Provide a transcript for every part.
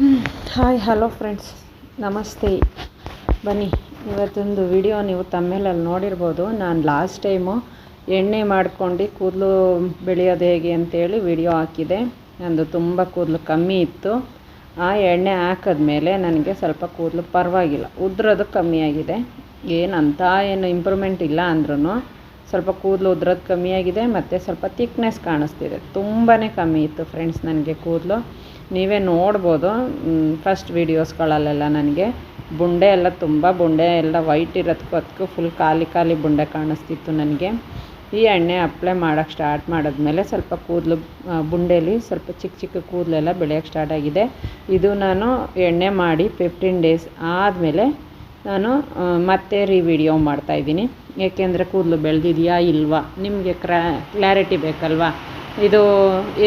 Hi hello friends ನಮಸ್ತೆ ಬನ್ನಿ, ಇವತ್ತೊಂದು ವಿಡಿಯೋ ನೀವು ತಮ್ಮೇಲಲ್ಲಿ ನೋಡಿರ್ಬೋದು. ನಾನು ಲಾಸ್ಟ್ ಟೈಮು ಎಣ್ಣೆ ಮಾಡ್ಕೊಂಡು ಕೂದಲು ಬೆಳೆಯೋದು ಹೇಗೆ ಅಂತೇಳಿ ವಿಡಿಯೋ ಹಾಕಿದೆ. ನಂದು ತುಂಬ ಕೂದಲು ಕಮ್ಮಿ ಇತ್ತು. ಆ ಎಣ್ಣೆ ಹಾಕಿದ್ಮೇಲೆ ನನಗೆ ಸ್ವಲ್ಪ ಕೂದಲು ಪರವಾಗಿಲ್ಲ. ಉದ್ರೋದು ಕಮ್ಮಿಯಾಗಿದೆ ಏನಂತ ಏನು ಇಂಪ್ರೂವ್ಮೆಂಟ್ ಇಲ್ಲ ಅಂದ್ರೂ ಸ್ವಲ್ಪ ಕೂದಲು ಉದ್ರೋದು ಕಮ್ಮಿಯಾಗಿದೆ ಮತ್ತು ಸ್ವಲ್ಪ ತಿಕ್ನೆಸ್ ಕಾಣಿಸ್ತಿದೆ. ತುಂಬಾ ಕಮ್ಮಿ ಇತ್ತು ಫ್ರೆಂಡ್ಸ್ ನನಗೆ ಕೂದಲು. ನೀವೇ ನೋಡ್ಬೋದು. ಫಸ್ಟ್ ವೀಡಿಯೋಸ್ಗಳಲ್ಲೆಲ್ಲ ನನಗೆ ಬುಂಡೆ ಎಲ್ಲ ತುಂಬ ಬುಂಡೆ ಎಲ್ಲ ವೈಟ್ ಇರೋದಕ್ಕೂ ಅದಕ್ಕೂ ಫುಲ್ ಖಾಲಿ ಖಾಲಿ ಬುಂಡೆ ಕಾಣಿಸ್ತಿತ್ತು ನನಗೆ. ಈ ಎಣ್ಣೆ ಅಪ್ಲೈ ಮಾಡೋಕ್ಕೆ ಸ್ಟಾರ್ಟ್ ಮಾಡಿದ್ಮೇಲೆ ಸ್ವಲ್ಪ ಕೂದಲು ಬುಂಡೇಲಿ ಸ್ವಲ್ಪ ಚಿಕ್ಕ ಚಿಕ್ಕ ಕೂದಲೆಲ್ಲ ಬೆಳೆಯೋಕ್ಕೆ ಸ್ಟಾರ್ಟ್ ಆಗಿದೆ. ಇದು ನಾನು ಎಣ್ಣೆ ಮಾಡಿ ಫಿಫ್ಟೀನ್ ಡೇಸ್ ಆದಮೇಲೆ ನಾನು ಮತ್ತೆ ರೀ ವಿಡಿಯೋ ಮಾಡ್ತಾಯಿದ್ದೀನಿ ಏಕೆಂದರೆ ಕೂದಲು ಬೆಳೆದಿದೆಯಾ ಇಲ್ವಾ? ನಿಮಗೆ ಕ್ರ್ಯಾ ಕ್ಲಾರಿಟಿ ಬೇಕಲ್ವಾ? ಇದು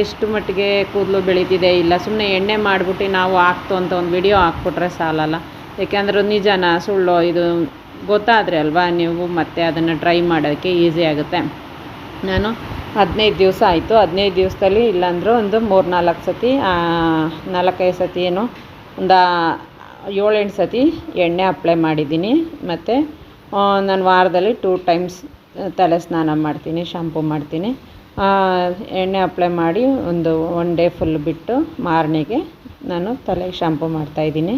ಎಷ್ಟು ಮಟ್ಟಿಗೆ ಕೂದಲು ಬೆಳೀತಿದೆ ಇಲ್ಲ ಸುಮ್ಮನೆ ಎಣ್ಣೆ ಮಾಡಿಬಿಟ್ಟು ನಾವು ಹಾಕ್ತು ಅಂತ ಒಂದು ವಿಡಿಯೋ ಹಾಕ್ಬಿಟ್ರೆ ಸಾಲಲ್ಲ. ಏಕೆಂದ್ರೆ ನಿಜನ ಸುಳ್ಳು ಇದು ಗೊತ್ತಾದರೆ ಅಲ್ವಾ ನೀವು ಮತ್ತೆ ಅದನ್ನು ಟ್ರೈ ಮಾಡೋಕ್ಕೆ ಈಸಿ ಆಗುತ್ತೆ. ನಾನು ಹದಿನೈದು ದಿವಸ ಆಯಿತು. ಹದಿನೈದು ದಿವಸದಲ್ಲಿ ಇಲ್ಲಾಂದರೂ ಒಂದು ಮೂರು ನಾಲ್ಕು ಸತಿ ನಾಲ್ಕೈದು ಸತಿ ಏನು ಒಂದು ಏಳೆಂಟು ಸತಿ ಎಣ್ಣೆ ಅಪ್ಲೈ ಮಾಡಿದ್ದೀನಿ. ಮತ್ತು ನಾನು ವಾರದಲ್ಲಿ ಟೂ ಟೈಮ್ಸ್ ತಲೆ ಸ್ನಾನ ಮಾಡ್ತೀನಿ ಶಾಂಪು ಮಾಡ್ತೀನಿ. ಎಣ್ಣೆ ಅಪ್ಲೈ ಮಾಡಿ ಒಂದು ಒನ್ ಡೇ ಫುಲ್ ಬಿಟ್ಟು ಮಾರನೆಗೆ ನಾನು ತಲೆಗೆ ಶಾಂಪು ಮಾಡ್ತಾಯಿದ್ದೀನಿ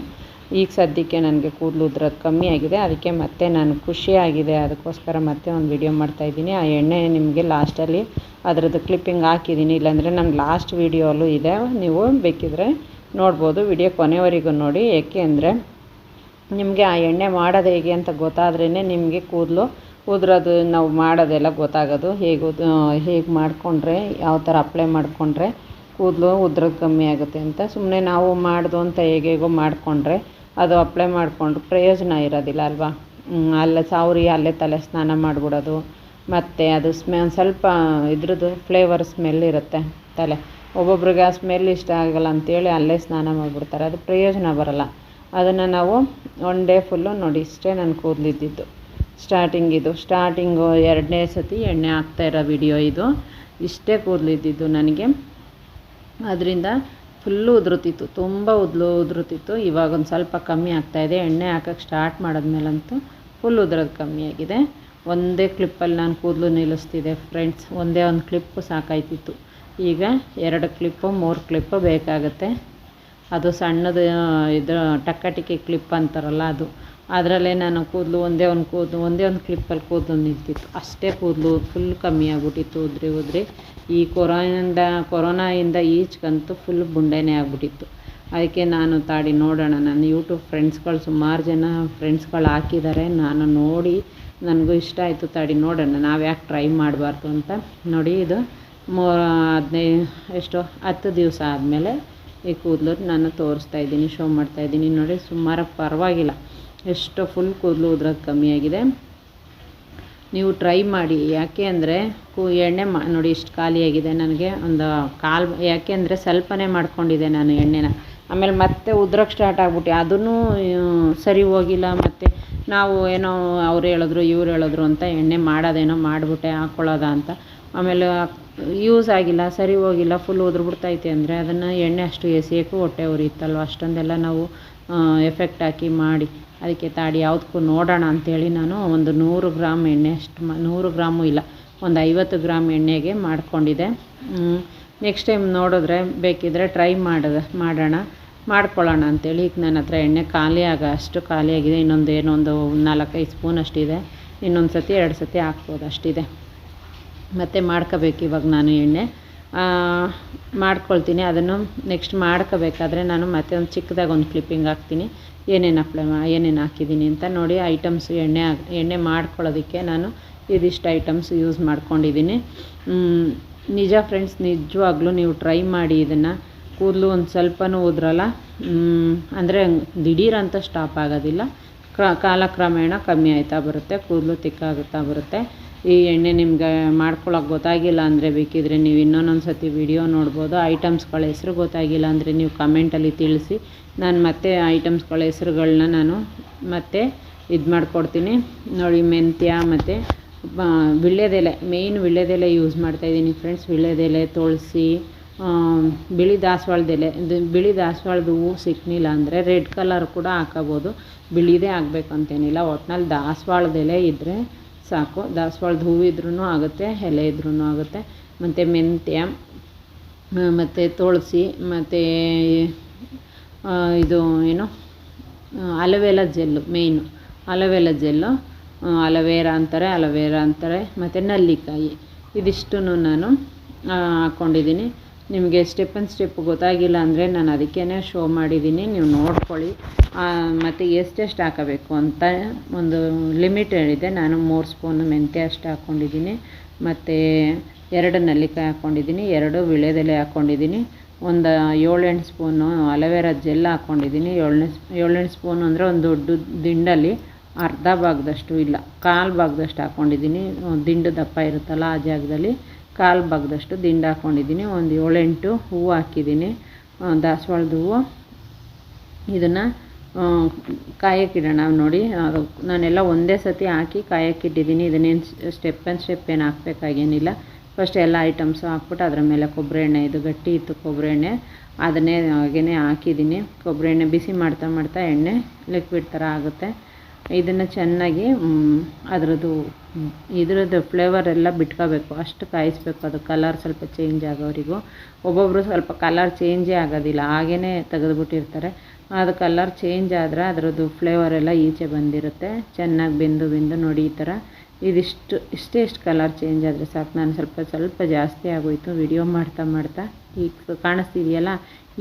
ಈಗ ಸದ್ಯಕ್ಕೆ ನನಗೆ ಕೂದಲು ಉದ್ರೋದು ಕಮ್ಮಿ ಆಗಿದೆ. ಅದಕ್ಕೆ ಮತ್ತೆ ನಾನು ಖುಷಿಯಾಗಿದೆ. ಅದಕ್ಕೋಸ್ಕರ ಮತ್ತೆ ಒಂದು ವಿಡಿಯೋ ಮಾಡ್ತಾಯಿದ್ದೀನಿ ಆ ಎಣ್ಣೆ ನಿಮಗೆ ಲಾಸ್ಟಲ್ಲಿ ಅದರದ್ದು ಕ್ಲಿಪ್ಪಿಂಗ್ ಹಾಕಿದ್ದೀನಿ. ಇಲ್ಲಾಂದರೆ ನನ್ನ ಲಾಸ್ಟ್ ವೀಡಿಯೋಲ್ಲೂ ಇದೆ. ನೀವು ಬೇಕಿದ್ರೆ ನೋಡ್ಬೋದು. ವಿಡಿಯೋ ಕೊನೆವರೆಗೂ ನೋಡಿ. ಏಕೆ ಅಂದರೆ ನಿಮಗೆ ಆ ಎಣ್ಣೆ ಮಾಡೋದು ಹೇಗೆ ಅಂತ ಗೊತ್ತಾದ್ರೇ ನಿಮಗೆ ಕೂದಲು ಉದುರೋದು ನಾವು ಮಾಡೋದೆಲ್ಲ ಗೊತ್ತಾಗೋದು. ಹೇಗೆ ಉದ್ ಹೇಗೆ ಮಾಡಿಕೊಂಡ್ರೆ, ಯಾವ ಥರ ಅಪ್ಲೈ ಮಾಡಿಕೊಂಡ್ರೆ ಕೂದಲು ಉದ್ರೋದು ಕಮ್ಮಿ ಆಗುತ್ತೆ ಅಂತ. ಸುಮ್ಮನೆ ನಾವು ಮಾಡಿದ್ವು ಅಂತ ಹೇಗೇಗೋ ಮಾಡಿಕೊಂಡ್ರೆ ಅದು ಅಪ್ಲೈ ಮಾಡಿಕೊಂಡ್ರೆ ಪ್ರಯೋಜನ ಇರೋದಿಲ್ಲ ಅಲ್ವಾ? ಅಲ್ಲೇ ಸಾವ್ರಿ ಅಲ್ಲೇ ತಲೆ ಸ್ನಾನ ಮಾಡಿಬಿಡೋದು. ಮತ್ತು ಅದು ಸ್ಮೆ, ಸ್ವಲ್ಪ ಇದ್ರದ್ದು ಫ್ಲೇವರ್ ಸ್ಮೆಲ್ ಇರುತ್ತೆ ತಲೆ. ಒಬ್ಬೊಬ್ರಿಗೆ ಆ ಸ್ಮೆಲ್ ಇಷ್ಟ ಆಗಲ್ಲ ಅಂತೇಳಿ ಅಲ್ಲೇ ಸ್ನಾನ ಮಾಡಿಬಿಡ್ತಾರೆ. ಅದು ಪ್ರಯೋಜನ ಬರಲ್ಲ. ಅದನ್ನು ನಾವು ಒನ್ ಡೇ ಫುಲ್ಲು ನೋಡಿ, ಇಷ್ಟೇ ನನ್ನ ಕೂದಲಿದ್ದಿದ್ದು. ಸ್ಟಾರ್ಟಿಂಗ್ ಇದು. ಸ್ಟಾರ್ಟಿಂಗು ಎರಡನೇ ಸತಿ ಎಣ್ಣೆ ಹಾಕ್ತಾ ಇರೋ ವಿಡಿಯೋ ಇದು. ಇಷ್ಟೇ ಕೂದಲಿದ್ದಿದ್ದು ನನಗೆ. ಅದರಿಂದ ಫುಲ್ಲು ಉದುರುತಿತ್ತು. ತುಂಬ ಉದ್ಲು, ಉದುರುತಿತ್ತು. ಇವಾಗ ಒಂದು ಸ್ವಲ್ಪ ಕಮ್ಮಿ ಆಗ್ತಾಯಿದೆ ಎಣ್ಣೆ ಹಾಕೋಕ್ಕೆ ಸ್ಟಾರ್ಟ್ ಮಾಡಿದ್ಮೇಲಂತೂ ಫುಲ್ ಉದುರೋದು ಕಮ್ಮಿಯಾಗಿದೆ ಒಂದೇ ಕ್ಲಿಪ್ಪಲ್ಲಿ ನಾನು ಕೂದಲು ನಿಲ್ಲಿಸ್ತಿದ್ದೆ ಫ್ರೆಂಡ್ಸ್ ಒಂದೇ ಒಂದು ಕ್ಲಿಪ್ಪು ಸಾಕಾಯ್ತಿತ್ತು. ಈಗ ಎರಡು ಕ್ಲಿಪ್ಪು ಮೂರು ಕ್ಲಿಪ್ಪು ಬೇಕಾಗುತ್ತೆ. ಅದು ಸಣ್ಣದು, ಇದು ಟಕ್ಕಟಿಕೆ ಕ್ಲಿಪ್ ಅಂತಾರಲ್ಲ ಅದು. ಅದರಲ್ಲೇ ನಾನು ಕೂದಲು, ಒಂದೇ ಒಂದು ಕೂದಲು, ಒಂದೇ ಒಂದು ಕ್ಲಿಪ್ಪಲ್ಲಿ ಕೂದಲು ನಿಂತಿತ್ತು ಅಷ್ಟೇ ಕೂದಲು ಫುಲ್ ಕಮ್ಮಿ ಆಗಿಬಿಟ್ಟಿತ್ತು, ಉದುರಿ ಉದುರಿ. ಈ ಕೊರೋನಿಂದ, ಕೊರೋನಾಯಿಂದ ಈಚೆಗಂತೂ ಫುಲ್ ಬುಂಡೆನೇ ಆಗಿಬಿಟ್ಟಿತ್ತು. ಅದಕ್ಕೆ ನಾನು ತಾಡಿ ನೋಡೋಣ, ನನ್ನ ಯೂಟ್ಯೂಬ್ ಫ್ರೆಂಡ್ಸ್ಗಳು ಸುಮಾರು ಜನ ಫ್ರೆಂಡ್ಸ್ಗಳು ಹಾಕಿದ್ದಾರೆ. ನಾನು ನೋಡಿ, ನನಗೂ ಇಷ್ಟ ಆಯಿತು ತಾಡಿ ನೋಡೋಣ. ನಾವು ಯಾಕೆ ಟ್ರೈ ಮಾಡಬಾರ್ದು ಅಂತ ನೋಡಿ ಇದು ಮೂ ಹದಿನೈದು ಎಷ್ಟು, ಹತ್ತು ದಿವಸ ಆದಮೇಲೆ ಈ ಕೂದಲು ನಾನು ತೋರಿಸ್ತಾ ಇದ್ದೀನಿ ಶೋ ಮಾಡ್ತಾ ಇದ್ದೀನಿ. ನೋಡಿ, ಸುಮಾರು ಪರವಾಗಿಲ್ಲ. ಎಷ್ಟು ಫುಲ್ ಕೂದಲು ಉದ್ರೋದು ಕಮ್ಮಿಯಾಗಿದೆ ನೀವು ಟ್ರೈ ಮಾಡಿ. ಯಾಕೆ ಅಂದರೆ ಕೂ ಎಣ್ಣೆ ಮಾ, ನೋಡಿ ಇಷ್ಟು ಖಾಲಿಯಾಗಿದೆ ನನಗೆ. ಒಂದು ಕಾಲು, ಯಾಕೆ ಅಂದರೆ ಸ್ವಲ್ಪನೇ ಮಾಡ್ಕೊಂಡಿದ್ದೆ ನಾನು ಎಣ್ಣೆನ. ಆಮೇಲೆ ಮತ್ತೆ ಉದ್ರಕ್ಕೆ ಸ್ಟಾರ್ಟ್ ಆಗ್ಬಿಟ್ಟು. ಅದನ್ನು ಸರಿ ಹೋಗಿಲ್ಲ. ಮತ್ತು ನಾವು ಏನೋ ಅವ್ರು ಹೇಳಿದ್ರು, ಇವ್ರು ಹೇಳಿದ್ರು ಅಂತ ಎಣ್ಣೆ ಮಾಡೋದೇನೋ ಮಾಡಿಬಿಟ್ಟೆ ಹಾಕ್ಕೊಳ್ಳೋದ ಅಂತ. ಆಮೇಲೆ ಯೂಸ್ ಆಗಿಲ್ಲ, ಸರಿ ಹೋಗಿಲ್ಲ ಫುಲ್ ಉದುರ್ಬಿಡ್ತೈತೆ ಅಂದರೆ ಅದನ್ನು ಎಣ್ಣೆ ಅಷ್ಟು ಎಸೆಯೋಕ್ಕೂ ಹೊಟ್ಟೆ ಉರಿಯುತ್ತಲ್ವ? ಅಷ್ಟೊಂದೆಲ್ಲ ನಾವು ಎಫೆಕ್ಟ್ ಹಾಕಿ ಮಾಡಿ. ಅದಕ್ಕೆ ತಾಡಿ ಯಾವುದಕ್ಕೂ ನೋಡೋಣ ಅಂಥೇಳಿ ನಾನು ಒಂದು ನೂರು ಗ್ರಾಮ್ ಎಣ್ಣೆ ಅಷ್ಟು ಮ ನೂರು ಗ್ರಾಮು ಇಲ್ಲ, ಒಂದು ಐವತ್ತು ಗ್ರಾಮ್ ಎಣ್ಣೆಗೆ ಮಾಡಿಕೊಂಡಿದ್ದೆ. ನೆಕ್ಸ್ಟ್ ಟೈಮ್ ನೋಡಿದ್ರೆ ಬೇಕಿದ್ದರೆ ಟ್ರೈ ಮಾಡೋದು ಮಾಡೋಣ, ಮಾಡ್ಕೊಳ್ಳೋಣ ಅಂತೇಳಿ. ಈಗ ನನ್ನ ಹತ್ರ ಎಣ್ಣೆ ಖಾಲಿ ಆಗ ಅಷ್ಟು ಖಾಲಿಯಾಗಿದೆ ಇನ್ನೊಂದು ಏನೊಂದು ನಾಲ್ಕೈದು ಸ್ಪೂನ್ ಅಷ್ಟಿದೆ ಇನ್ನೊಂದು ಸತಿ ಎರಡು ಸತಿ ಹಾಕ್ಬೋದು ಅಷ್ಟಿದೆ. ಮತ್ತು ಮಾಡ್ಕೋಬೇಕು ಇವಾಗ ನಾನು ಎಣ್ಣೆ. ಮಾಡ್ಕೊಳ್ತೀನಿ. ಅದನ್ನು ನೆಕ್ಸ್ಟ್ ಮಾಡ್ಕೋಬೇಕಾದ್ರೆ ನಾನು ಮತ್ತೆ ಒಂದು ಚಿಕ್ಕದಾಗಿ ಒಂದು ಕ್ಲಿಪ್ಪಿಂಗ್ ಹಾಕ್ತೀನಿ. ಏನೇನು ಅಪ್ಲೈ ಮಾ, ಏನೇನು ಹಾಕಿದ್ದೀನಿ ಅಂತ ನೋಡಿ ಐಟಮ್ಸ್ ಎಣ್ಣೆ ಎಣ್ಣೆ ಮಾಡ್ಕೊಳ್ಳೋದಕ್ಕೆ ನಾನು ಇದಿಷ್ಟು ಐಟಮ್ಸ್ ಯೂಸ್ ಮಾಡ್ಕೊಂಡಿದ್ದೀನಿ ನಿಜ ಫ್ರೆಂಡ್ಸ್ ನಿಜವಾಗ್ಲೂ ನೀವು ಟ್ರೈ ಮಾಡಿ ಇದನ್ನು. ಕೂದಲು ಒಂದು ಸ್ವಲ್ಪನೂ ಉದ್ರಲ್ಲ. ಅಂದರೆ ದಿಢೀರಂತ ಸ್ಟಾಪ್ ಆಗೋದಿಲ್ಲ. ಕ್ರ, ಕಾಲಕ್ರಮೇಣ ಕಮ್ಮಿ ಆಯ್ತಾ ಬರುತ್ತೆ, ಕೂದಲು ತಿಕ್ಕಾಗುತ್ತಾ ಬರುತ್ತೆ. ಈ ಎಣ್ಣೆ ನಿಮ್ಗೆ ಮಾಡ್ಕೊಳ್ಳೋಕೆ ಗೊತ್ತಾಗಿಲ್ಲ ಅಂದರೆ ಬೇಕಿದ್ರೆ ನೀವು ಇನ್ನೊಂದೊಂದು ಸತಿ ವೀಡಿಯೋ ನೋಡ್ಬೋದು. ಐಟಮ್ಸ್ಗಳ ಹೆಸ್ರು ಗೊತ್ತಾಗಿಲ್ಲ ಅಂದರೆ ನೀವು ಕಮೆಂಟಲ್ಲಿ ತಿಳಿಸಿ. ನಾನು ಮತ್ತೆ ಐಟಮ್ಸ್ಗಳ ಹೆಸ್ರುಗಳನ್ನ ನಾನು ಮತ್ತೆ ಇದು ಮಾಡಿಕೊಡ್ತೀನಿ. ನೋಡಿ, ಮೆಂತ್ಯ ಮತ್ತು ವೀಳ್ಯದೆಲೆ ಮೇಯ್ನ್ ವೀಳ್ಯದೆಲೆ ಯೂಸ್ ಮಾಡ್ತಾಯಿದ್ದೀನಿ ಫ್ರೆಂಡ್ಸ್ ವೀಳ್ಯದೆಲೆ ತುಳಸಿ ಬಿಳಿ ದಾಸವಾಳದೆಲೆ ಇದು ಬಿಳಿ ದಾಸವಾಳದ ಹೂವು ಸಿಕ್ಕಲಿಲ್ಲ ಅಂದರೆ ರೆಡ್ ಕಲರ್ ಕೂಡ ಹಾಕೋಬೋದು. ಬಿಳಿದೇ ಆಗಬೇಕು ಅಂತೇನಿಲ್ಲ ಒಟ್ನಲ್ಲಿ ದಾಸವಾಳದೆಲೆ ಇದ್ದರೆ ಸಾಕು. ದಾಸವಾಳದ ಹೂವು ಇದ್ರೂ ಆಗುತ್ತೆ, ಎಲೆ ಇದ್ರೂ ಆಗುತ್ತೆ. ಮತ್ತು ಮೆಂತ್ಯ ಮತ್ತು ತುಳಸಿ, ಮತ್ತು ಇದು ಏನು ಅಲವೇಲ ಜೆಲ್ಲು ಮೇಯ್ನು. ಅಲವೇಲ ಜೆಲ್ಲು ಅಲವೇರ ಅಂತಾರೆ ಅಲವೇರ ಅಂತಾರೆ, ಮತ್ತು ನಲ್ಲಿಕಾಯಿ. ಇದಿಷ್ಟನ್ನು ನಾನು ಹಾಕ್ಕೊಂಡಿದ್ದೀನಿ ನಿಮಗೆ ಸ್ಟೆಪ್ ಆ್ಯಂಡ್ ಸ್ಟೆಪ್ ಗೊತ್ತಾಗಿಲ್ಲ ಅಂದರೆ ನಾನು ಅದಕ್ಕೇ ಶೋ ಮಾಡಿದ್ದೀನಿ. ನೀವು ನೋಡ್ಕೊಳ್ಳಿ. ಮತ್ತು ಎಷ್ಟೆಷ್ಟು ಹಾಕಬೇಕು ಅಂತ ಒಂದು ಲಿಮಿಟ್ ಇದೆ ನಾನು ಮೂರು ಸ್ಪೂನು ಮೆಂತ್ಯ ಅಷ್ಟು ಹಾಕ್ಕೊಂಡಿದ್ದೀನಿ ಮತ್ತು ಎರಡು ನೆಲ್ಲಿಕಾಯಿ ಹಾಕ್ಕೊಂಡಿದ್ದೀನಿ ಎರಡು ವಿಳೆದೆಲೆ ಹಾಕ್ಕೊಂಡಿದ್ದೀನಿ ಒಂದು ಏಳೆಂಟು ಸ್ಪೂನು ಅಲೋವೆರಾ ಜೆಲ್ ಹಾಕ್ಕೊಂಡಿದ್ದೀನಿ ಏಳನೇ ಏಳೆಂಟು ಸ್ಪೂನು ಅಂದರೆ ಒಂದು ದೊಡ್ಡ ದಿಂಡಲ್ಲಿ ಅರ್ಧ ಭಾಗದಷ್ಟು ಇಲ್ಲ, ಕಾಲು ಭಾಗದಷ್ಟು ಹಾಕ್ಕೊಂಡಿದ್ದೀನಿ ದಿಂಡು ದಪ್ಪ ಇರುತ್ತಲ್ಲ ಆ ಜಾಗದಲ್ಲಿ. ಕಾಲು ಭಾಗದಷ್ಟು ದಿಂಡು ಹಾಕ್ಕೊಂಡಿದ್ದೀನಿ ಒಂದು ಏಳೆಂಟು ಹೂವು ಹಾಕಿದ್ದೀನಿ. ದಾಸವಾಳದ ಹೂವು. ಇದನ್ನು ಕಾಯಕ್ಕಿಡೋಣ ನೋಡಿ. ನಾನೆಲ್ಲ ಒಂದೇ ಸತಿ ಹಾಕಿ ಕಾಯಕ್ಕಿಟ್ಟಿದ್ದೀನಿ ಇದನ್ನೇನು ಸ್ಟೆಪ್ ಆ್ಯಂಡ್ ಸ್ಟೆಪ್ ಏನು ಹಾಕ್ಬೇಕಾಗೇನಿಲ್ಲ. ಫಸ್ಟ್ ಎಲ್ಲ ಐಟಮ್ಸು ಹಾಕ್ಬಿಟ್ಟು ಅದರ ಮೇಲೆ ಕೊಬ್ಬರಿ ಎಣ್ಣೆ, ಇದು ಗಟ್ಟಿ ಇತ್ತು ಕೊಬ್ಬರಿ ಎಣ್ಣೆ. ಅದನ್ನೇ ಹಾಗೇ ಹಾಕಿದ್ದೀನಿ. ಕೊಬ್ಬರಿ ಎಣ್ಣೆ ಬಿಸಿ ಮಾಡ್ತಾ ಮಾಡ್ತಾ ಎಣ್ಣೆ ಲಿಕ್ವಿಡ್ ಥರ ಆಗುತ್ತೆ. ಇದನ್ನು ಚೆನ್ನಾಗಿ ಅದರದ್ದು, ಇದರದ್ದು ಫ್ಲೇವರ್ ಎಲ್ಲ ಬಿಟ್ಕೋಬೇಕು. ಅಷ್ಟು ಕಾಯಿಸ್ಬೇಕು ಅದು. ಕಲರ್ ಸ್ವಲ್ಪ ಚೇಂಜ್ ಆಗೋರಿಗೂ ಒಬ್ಬೊಬ್ಬರು ಸ್ವಲ್ಪ ಕಲರ್ ಚೇಂಜೇ ಆಗೋದಿಲ್ಲ. ಹಾಗೇ ತೆಗೆದುಬಿಟ್ಟಿರ್ತಾರೆ. ಅದು ಕಲರ್ ಚೇಂಜ್ ಆದರೆ ಅದರದ್ದು ಫ್ಲೇವರ್ ಎಲ್ಲ ಈಚೆ ಬಂದಿರುತ್ತೆ. ಚೆನ್ನಾಗಿ ಬೆಂದು ಬೆಂದು ನೋಡಿ ಈ ಥರ. ಇದಿಷ್ಟು, ಇಷ್ಟೇ ಇಷ್ಟು ಕಲರ್ ಚೇಂಜ್ ಆದರೆ ಸಾಕು. ನಾನು ಸ್ವಲ್ಪ ಸ್ವಲ್ಪ ಜಾಸ್ತಿ ಆಗೋಯಿತು. ವಿಡಿಯೋ ಮಾಡ್ತಾ ಮಾಡ್ತಾ ಈಗ ಕಾಣಿಸ್ತಿದೆಯಲ್ಲ?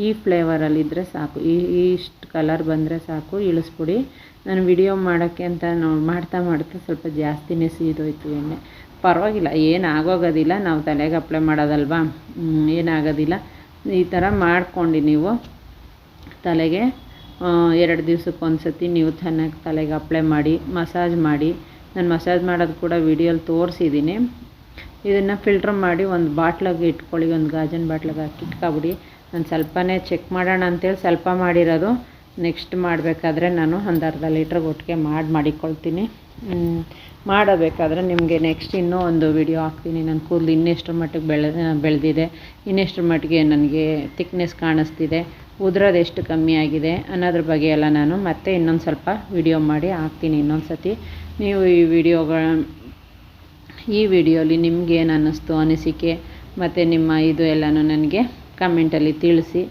ಈ ಫ್ಲೇವರಲ್ಲಿದ್ದರೆ ಸಾಕು. ಈ ಇಷ್ಟು ಕಲರ್ ಬಂದರೆ ಸಾಕು. ಇಳಿಸ್ಬಿಡಿ. ನಾನು ವಿಡಿಯೋ ಮಾಡೋಕ್ಕೆ ಅಂತ ಮಾಡ್ತಾ ಮಾಡ್ತಾ ಸ್ವಲ್ಪ ಜಾಸ್ತಿನೇ ಸೀದೋಯ್ತು ಎಣ್ಣೆ. ಪರವಾಗಿಲ್ಲ. ಏನು ಆಗೋಗೋದಿಲ್ಲ. ನಾವು ತಲೆಗೆ ಅಪ್ಲೈ ಮಾಡೋದಲ್ವಾ? ಏನಾಗೋದಿಲ್ಲ ಈ ಥರ ಮಾಡ್ಕೊಂಡು ನೀವು ತಲೆಗೆ ಎರಡು ದಿವ್ಸಕ್ಕೆ ಒಂದು ಸತಿ ನೀವು ಚೆನ್ನಾಗಿ ತಲೆಗೆ ಅಪ್ಲೈ ಮಾಡಿ ಮಸಾಜ್ ಮಾಡಿ ನಾನು ಮಸಾಜ್ ಮಾಡೋದು ಕೂಡ ವೀಡಿಯೋಲಿ ತೋರಿಸಿದ್ದೀನಿ. ಇದನ್ನು ಫಿಲ್ಟ್ರ್ ಮಾಡಿ ಒಂದು ಬಾಟ್ಲಾಗೆ ಇಟ್ಕೊಳ್ಳಿ, ಒಂದು ಗಾಜಿನ ಬಾಟ್ಲಾಗೆ ಹಾಕಿ ಇಟ್ಕೊಬಿಡಿ. ನಾನು ಸ್ವಲ್ಪನೇ ಚೆಕ್ ಮಾಡೋಣ ಅಂತೇಳಿ ಸ್ವಲ್ಪ ಮಾಡಿರೋದು. ನೆಕ್ಸ್ಟ್ ಮಾಡಬೇಕಾದ್ರೆ ನಾನು ಒಂದು ಅರ್ಧ ಲೀಟ್ರಿಗೆ ಒಟ್ಟಿಗೆ ಮಾಡಿ ಮಾಡಿಕೊಳ್ತೀನಿ. ಮಾಡಬೇಕಾದ್ರೆ ನಿಮಗೆ ನೆಕ್ಸ್ಟ್ ಇನ್ನೂ ಒಂದು ವಿಡಿಯೋ ಹಾಕ್ತೀನಿ. ನನ್ನ ಕೂದಲು ಇನ್ನೆಷ್ಟರ ಮಟ್ಟಿಗೆ ಬೆಳೆ, ಬೆಳೆದಿದೆ, ಇನ್ನೆಷ್ಟರ ಮಟ್ಟಿಗೆ ನನಗೆ ತಿಕ್ನೆಸ್ ಕಾಣಿಸ್ತಿದೆ, ಉದುರೋದು ಎಷ್ಟು ಕಮ್ಮಿ ಆಗಿದೆ ಅನ್ನೋದ್ರ ಬಗ್ಗೆ ಎಲ್ಲ ನಾನು ಮತ್ತೆ ಇನ್ನೊಂದು ಸ್ವಲ್ಪ ವಿಡಿಯೋ ಮಾಡಿ ಹಾಕ್ತೀನಿ ಇನ್ನೊಂದು ಸತಿ ನೀವು ಈ ವಿಡಿಯೋಗಳ ಈ ವಿಡಿಯೋಲಿ ನಿಮಗೇನು ಅನ್ನಿಸ್ತು, ಅನಿಸಿಕೆ, ಮತ್ತು ನಿಮ್ಮ ಇದು ಎಲ್ಲನೂ ನನಗೆ ಕಮೆಂಟಲ್ಲಿ ತಿಳಿಸಿ.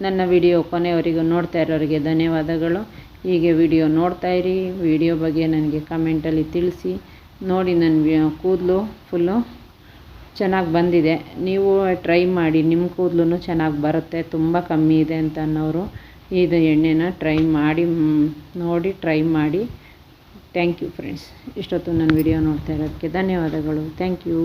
ನನ್ನ ವಿಡಿಯೋ ಕೊನೆಯವರೆಗೂ ನೋಡ್ತಾ ಇರೋರಿಗೆ ಧನ್ಯವಾದಗಳು. ಹೀಗೆ ವಿಡಿಯೋ ನೋಡ್ತಾಯಿರಿ ವಿಡಿಯೋ ಬಗ್ಗೆ ನನಗೆ ಕಮೆಂಟಲ್ಲಿ ತಿಳಿಸಿ. ನೋಡಿ ನನ್ನ ಕೂದಲು ಫುಲ್ಲು ಚೆನ್ನಾಗಿ ಬಂದಿದೆ. ನೀವು ಟ್ರೈ ಮಾಡಿ, ನಿಮ್ಮ ಕೂದಲು ಚೆನ್ನಾಗಿ ಬರುತ್ತೆ, ತುಂಬ ಕಮ್ಮಿ ಇದೆ ಅಂತ ಅನ್ನೋರು. ಇದು ಎಣ್ಣೆನ ಟ್ರೈ ಮಾಡಿ ನೋಡಿ ಟ್ರೈ ಮಾಡಿ. ಥ್ಯಾಂಕ್ ಯು ಫ್ರೆಂಡ್ಸ್ ಇಷ್ಟೊತ್ತು ನನ್ನ ವಿಡಿಯೋ ನೋಡ್ತಾ ಇರೋದಕ್ಕೆ ಧನ್ಯವಾದಗಳು. Thank you